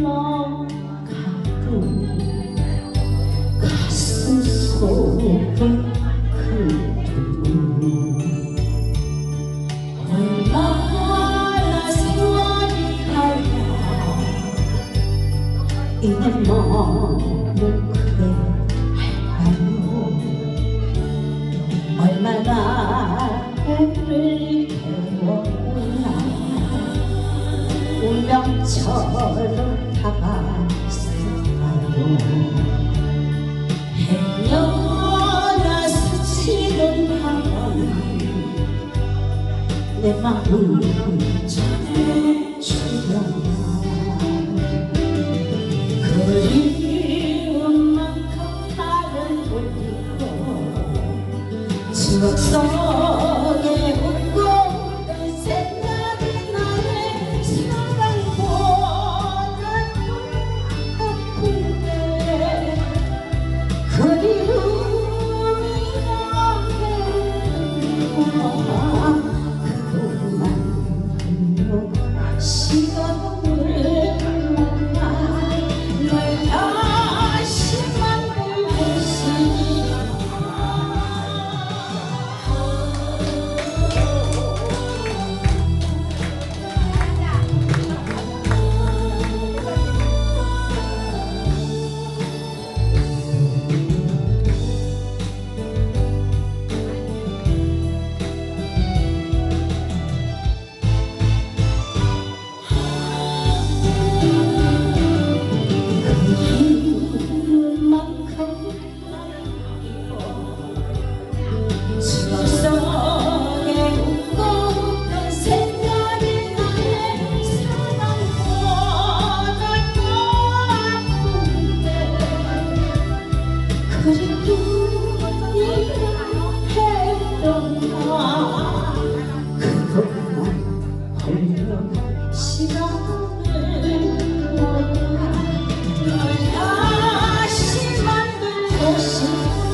흘러가도 가슴 속은 얼마나 세월이 가야 이 마음을 그대 할까요 얼마나 애를 태웠나 운명처럼 해녀나 스치는 바람 내 마음 전해주려나. 그리운 만큼 나를 돌리고 추억 속 us. 시간을 널 다시 만들고 싶어